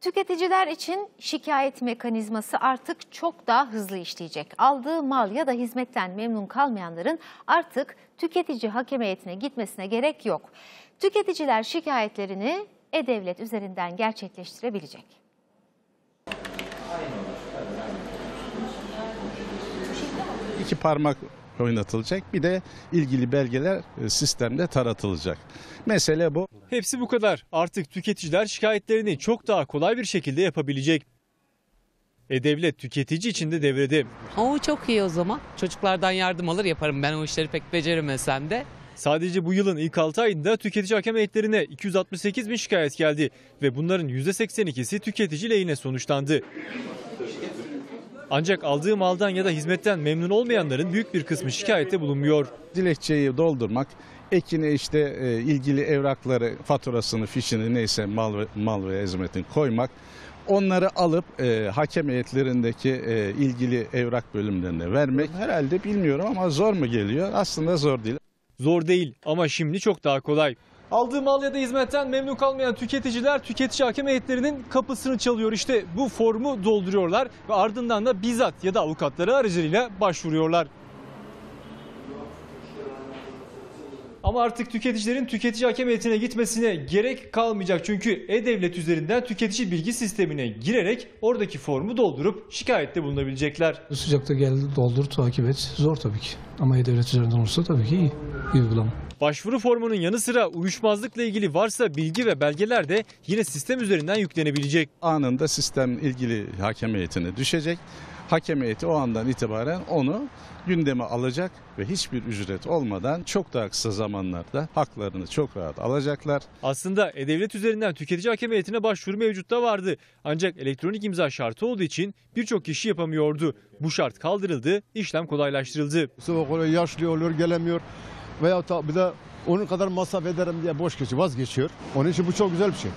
Tüketiciler için şikayet mekanizması artık çok daha hızlı işleyecek. Aldığı mal ya da hizmetten memnun kalmayanların artık tüketici hakem heyetine gitmesine gerek yok. Tüketiciler şikayetlerini e-devlet üzerinden gerçekleştirebilecek. iki parmak oynatılacak. Bir de ilgili belgeler e, sistemde taratılacak. Mesele bu. Hepsi bu kadar. Artık tüketiciler şikayetlerini çok daha kolay bir şekilde yapabilecek. E-Devlet tüketici için de devrede. O çok iyi o zaman. Çocuklardan yardım alır yaparım ben o işleri pek beceremesem de. Sadece bu yılın ilk 6 ayında tüketici hakem heyetlerine 268 bin şikayet geldi ve bunların %82'si tüketici lehine sonuçlandı. Ancak aldığı maldan ya da hizmetten memnun olmayanların büyük bir kısmı şikayette bulunmuyor. Dilekçeyi doldurmak, ekine işte e, ilgili evrakları, faturasını, fişini neyse mal ve, mal ve hizmetin koymak. Onları alıp e, hakem heyetlerindeki e, ilgili evrak bölümlerine vermek herhalde bilmiyorum ama zor mu geliyor? Aslında zor değil. Zor değil ama şimdi çok daha kolay. Aldığı mal ya da hizmetten memnun kalmayan tüketiciler tüketici hakem heyetlerinin kapısını çalıyor. İşte bu formu dolduruyorlar ve ardından da bizzat ya da avukatları aracılığıyla başvuruyorlar. Ama artık tüketicilerin tüketici hakem heyetine gitmesine gerek kalmayacak. Çünkü E-Devlet üzerinden tüketici bilgi sistemine girerek oradaki formu doldurup şikayette bulunabilecekler. Sıcakta geldi doldur takip et. Zor tabii ki. Ama E-Devlet üzerinden olursa tabii ki iyi uygulama. Başvuru formunun yanı sıra uyuşmazlıkla ilgili varsa bilgi ve belgeler de yine sistem üzerinden yüklenebilecek. Anında sistem ilgili hakem heyetine düşecek. Hakem heyeti o andan itibaren onu gündeme alacak ve hiçbir ücret olmadan çok daha kısa zamanlarda haklarını çok rahat alacaklar. Aslında E-Devlet üzerinden tüketici hakem heyetine başvuru mevcutta vardı. Ancak elektronik imza şartı olduğu için birçok kişi yapamıyordu. Bu şart kaldırıldı, işlem kolaylaştırıldı. Yaşlı olur gelemiyor veya da bir de onun kadar masraf ederim diye boş geçiyor vazgeçiyor. Onun için bu çok güzel bir şey.